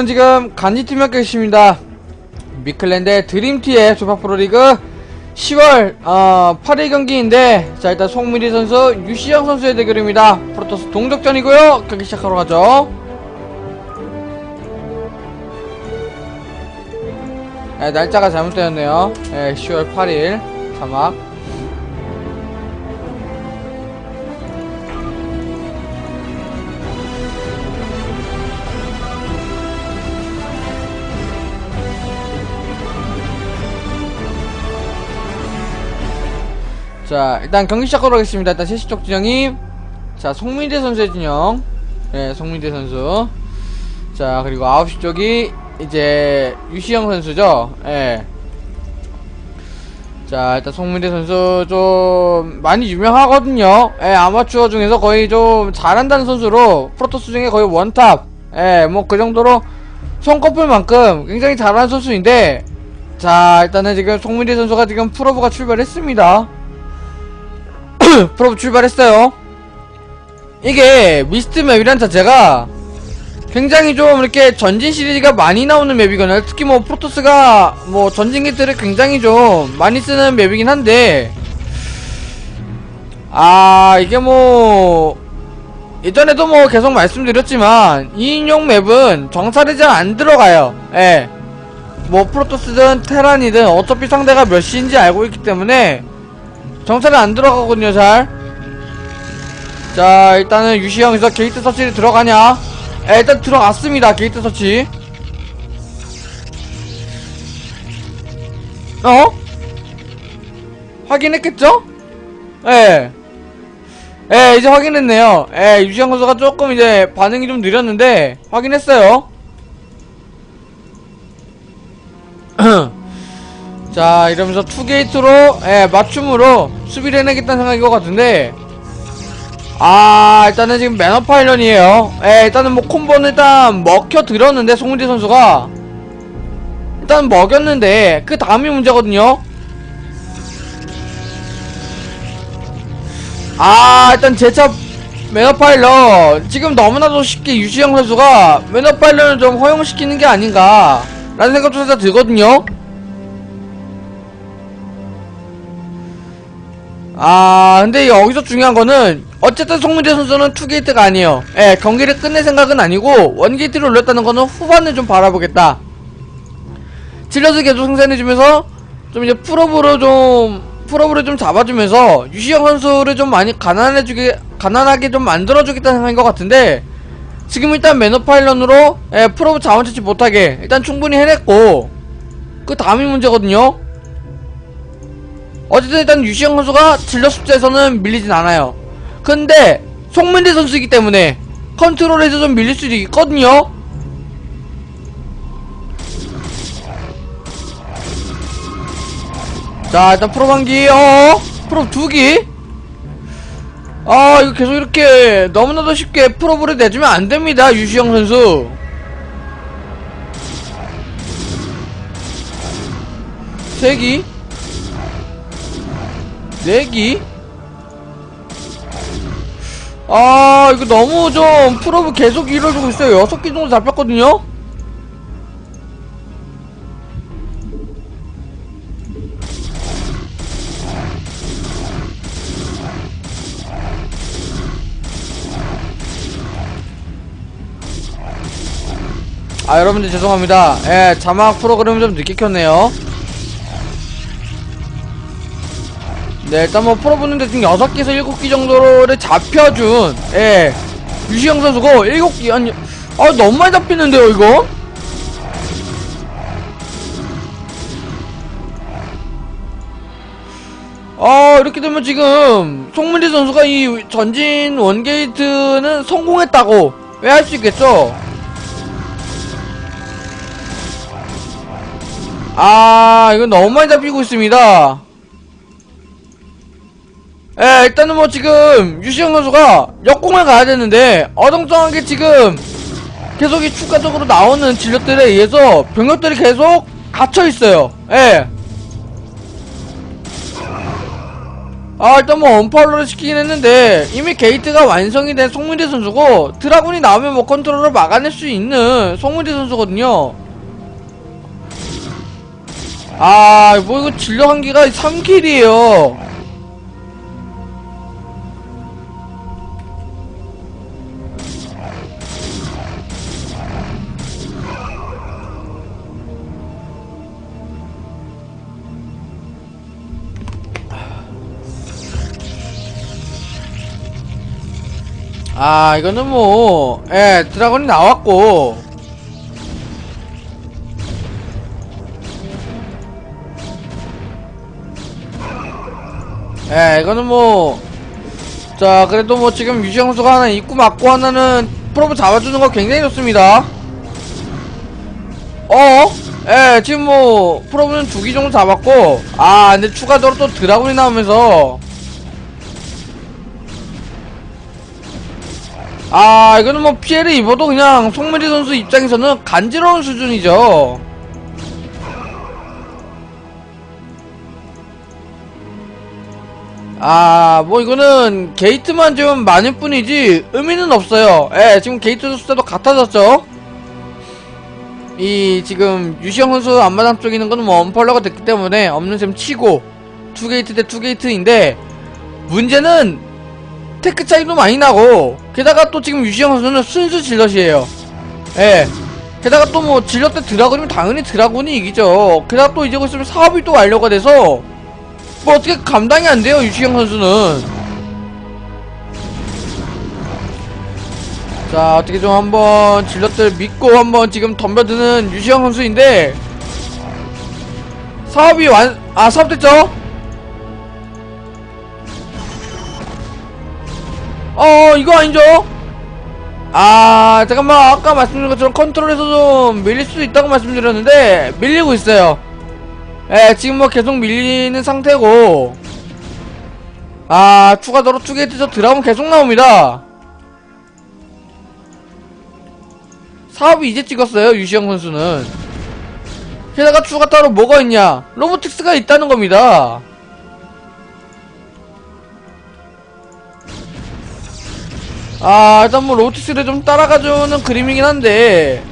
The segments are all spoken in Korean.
저는 지금 간지팀에 계십니다. 미클랜드 드림티의 조파 프로리그 10월 어, 8일 경기인데 자 일단 송민희 선수 유시영 선수의 대결입니다. 프로토스 동족전이고요. 경기 시작하러 가죠. 네, 날짜가 잘못되었네요. 네, 10월 8일 사막. 자 일단 경기 시작하도록 하겠습니다. 일단 세시 쪽 진영이. 자 송민재 선수의 진영. 예 송민재 선수. 자 그리고 9시 쪽이 이제 유시영 선수죠? 예. 자 일단 송민재 선수 좀 많이 유명하거든요. 예 아마추어 중에서 거의 좀 잘한다는 선수로 프로토스 중에 거의 원탑. 예 뭐 그 정도로 손꼽을 만큼 굉장히 잘하는 선수인데 자 일단은 지금 송민재 선수가 지금 프로브가 출발했습니다 프로브 출발했어요. 이게 미스트 맵이란 자체가 굉장히 좀 이렇게 전진 시리즈가 많이 나오는 맵이거든요. 특히 뭐 프로토스가 뭐 전진 기트를 굉장히 좀 많이 쓰는 맵이긴 한데 아 이게 뭐 예전에도 뭐 계속 말씀드렸지만 2인용 맵은 정찰이 잘 안 들어가요. 예. 뭐 프로토스든 테란이든 어차피 상대가 몇 시인지 알고 있기 때문에 정찰이 안 들어가거든요 잘. 자 일단은 유시형에서 게이트 서치를 들어가냐? 에, 일단 들어갔습니다 게이트 서치. 어? 확인했겠죠? 예. 예, 이제 확인했네요. 예, 유시형 선수가 조금 이제 반응이 좀 느렸는데, 확인했어요. 자 이러면서 투게이트로 예, 맞춤으로 수비를 해내겠다는 생각인 것 같은데. 아 일단은 지금 매너 파일런이에요. 예, 일단은 뭐 콤보는 일단 먹혀 들었는데 송문재 선수가. 일단 먹였는데 그 다음이 문제거든요. 아 일단 제차 매너 파일런 지금 너무나도 쉽게 유시영 선수가 매너 파일런을 좀 허용시키는 게 아닌가 라는 살짝 들거든요 아 근데 여기서 중요한 거는 어쨌든 송민재 선수는 투게이트가 아니에요. 예 경기를 끝낼 생각은 아니고 원게이트를 올렸다는 거는 후반을 좀 바라보겠다. 질럿을 계속 생산해주면서 좀 이제 풀업으로 좀 풀업으로 좀 잡아주면서 유시영 선수를 좀 많이 가난해주게 가난하게 좀 만들어주겠다는 생각인 것 같은데 지금 일단 매너 파일런으로 예, 풀업을 자원 채취 못하게 일단 충분히 해냈고 그 다음이 문제거든요 어쨌든 일단 유시영 선수가 진력 숫자에서는 밀리진 않아요. 근데 송민대 선수이기 때문에 컨트롤에서 좀 밀릴 수도 있거든요. 자 일단 프로 반기 어 프로 두기 아 이거 계속 이렇게 너무나도 쉽게 프로브를 내주면 안됩니다 유시영 선수 세기 내기? 아 이거 너무 좀 프로브 계속 이뤄주고 있어요 6개 정도 잡혔거든요? 아 여러분들 죄송합니다 예 자막 프로그램 좀 늦게 켰네요 네, 일단 뭐 풀어보는데 지금 6개에서 7개 정도를 잡혀준, 예. 유시영 선수고, 7개, 아니, 아, 너무 많이 잡히는데요, 이거? 아, 이렇게 되면 지금, 송민재 선수가 이 전진 원게이트는 성공했다고, 왜 할 수 있겠죠? 아, 이거 너무 많이 잡히고 있습니다. 예, 일단은 뭐 지금 유시영 선수가 역공을 가야 되는데 어정쩡하게 지금 계속 이 추가적으로 나오는 진력들에 의해서 병력들이 계속 갇혀 있어요. 예. 아 일단 뭐 언팔로를 시키긴 했는데 이미 게이트가 완성이 된 송문대 선수고 드라군이 나오면 뭐 컨트롤을 막아낼 수 있는 송문대 선수거든요 아 뭐 이거 진력 한계가 3킬이에요 아 이거는 뭐 예 드라곤이 나왔고. 예 이거는 뭐 자 그래도 뭐 지금 유지영 선수가 하나 입구 막고 하나는 프로브 잡아주는 거 굉장히 좋습니다. 어? 예 지금 뭐 프로브는 두기 정도 잡았고. 아 근데 추가적으로 또 드라곤이 나오면서 아 이거는 뭐 피해를 입어도 그냥 송민희 선수 입장에서는 간지러운 수준이죠. 아 뭐 이거는 게이트만 좀 많을 뿐이지 의미는 없어요. 예 지금 게이트 숫자도 같아졌죠. 이 지금 유시영 선수 앞마당 쪽에 있는 거는 뭐 언펄러가 됐기 때문에 없는 셈 치고 투게이트 대 투게이트인데 문제는 테크 차이도 많이 나고 게다가 또 지금 유시영 선수는 순수 질럿이에요. 예. 게다가 또 뭐 질럿 대 드라군이면 당연히 드라군이 이기죠. 게다가 또 이제 곧 있으면 사업이 또 완료가 돼서 뭐 어떻게 감당이 안 돼요 유시영 선수는. 자 어떻게 좀 한번 질럿들 믿고 한번 지금 덤벼드는 유시영 선수인데 사업이 완 아 사업 됐죠? 어 이거 아니죠? 아 잠깐만. 아까 말씀드린 것처럼 컨트롤에서 좀 밀릴 수도 있다고 말씀드렸는데 밀리고 있어요. 예 지금 뭐 계속 밀리는 상태고. 아 추가적으로 투게이트에서 드라곤 계속 나옵니다. 사업이 이제 찍었어요 유시영 선수는. 게다가 추가 따로 뭐가 있냐? 로보틱스가 있다는 겁니다 아 일단 뭐 로보틱스를 좀 따라가주는 그림이긴 한데.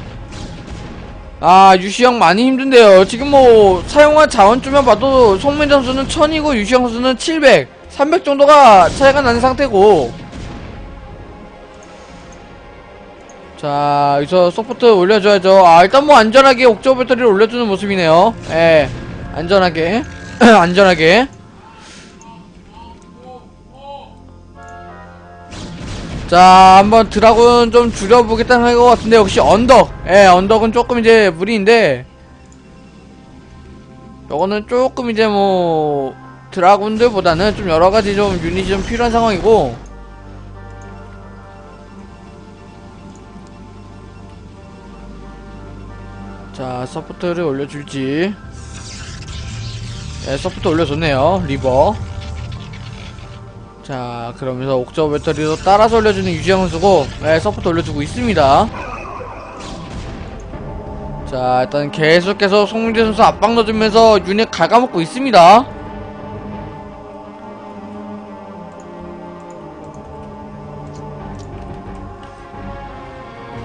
아 유시영 많이 힘든데요. 지금 뭐 사용한 자원줄만 봐도 송민 선수는 1000이고 유시영 선수는 700 300 정도가 차이가 나는 상태고. 자 여기서 소프트 올려줘야죠. 아 일단 뭐 안전하게 옥저우 배터리를 올려주는 모습이네요. 예 안전하게. 안전하게 자 한번 드라군 좀 줄여보겠다는 것 같은데 역시 언덕. 예 언덕은 조금 이제 무리인데 요거는 조금 이제 뭐 드라군들보다는 좀 여러가지 좀 유닛이 좀 필요한 상황이고 자 서포트를 올려줄지. 예 서포트 올려줬네요 리버 자 그러면서 옥저버 배터리도 따라서 올려주는 유지영 선수고 네, 서포트 올려주고 있습니다. 자 일단 계속해서 송민재 선수 압박 넣어주면서 유닛 갉아먹고 있습니다.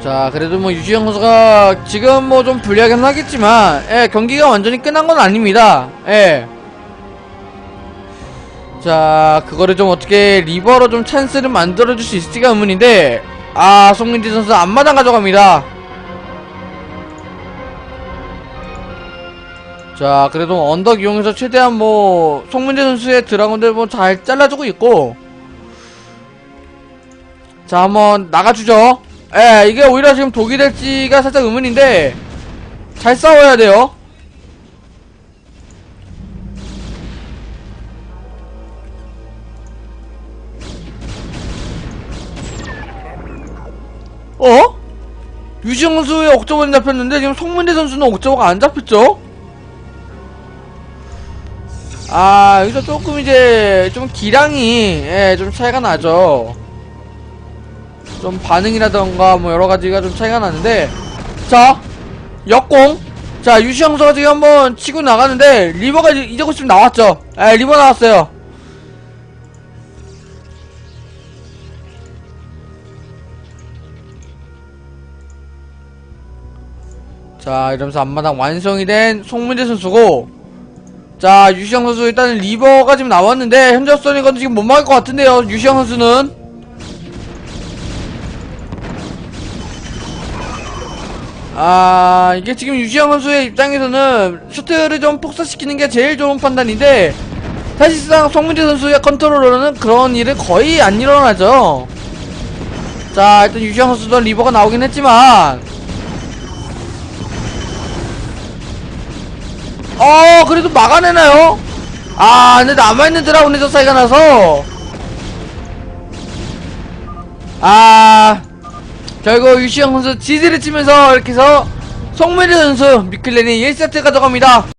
자 그래도 뭐 유지영 선수가 지금 뭐 좀 불리하긴 하겠지만 예 경기가 완전히 끝난 건 아닙니다. 예 자 그거를 좀 어떻게 리버로 좀 찬스를 만들어줄 수 있을지가 의문인데 아 송민지 선수 앞마당 가져갑니다. 자 그래도 언덕 이용해서 최대한 뭐 송민재 선수의 드라곤들 뭐 잘 잘라주고 있고. 자 한번 나가주죠. 예 이게 오히려 지금 독이 될지가 살짝 의문인데 잘 싸워야 돼요 어? 유지영 선수의 옥저버는 잡혔는데 지금 송문대 선수는 옥저버가 안 잡혔죠? 아 여기서 조금 이제 좀 기량이 예, 좀 차이가 나죠. 좀 반응이라던가 뭐 여러가지가 좀 차이가 나는데. 자 역공. 자 유시영 선수가 지금 한번 치고 나가는데 리버가 이제 곧 있으면 나왔죠. 예 리버 나왔어요 자 이러면서 앞마당 완성이 된 송문재 선수고 자 유시영 선수 일단은 리버가 지금 나왔는데 현재로서는 이건 지금 못 막을 것 같은데요 유시영 선수는. 아 이게 지금 유시영 선수의 입장에서는 슈트를 좀 폭사시키는 게 제일 좋은 판단인데 사실상 송문재 선수의 컨트롤러는 그런 일은 거의 안 일어나죠. 자 일단 유시영 선수도 리버가 나오긴 했지만 어 그래도 막아내나요? 아 근데 남아있는 드라군에서 차이가 나서 아 결국 유시영 선수 지지를 치면서 이렇게 해서 송민희 선수 미클렌이 1세트 가져갑니다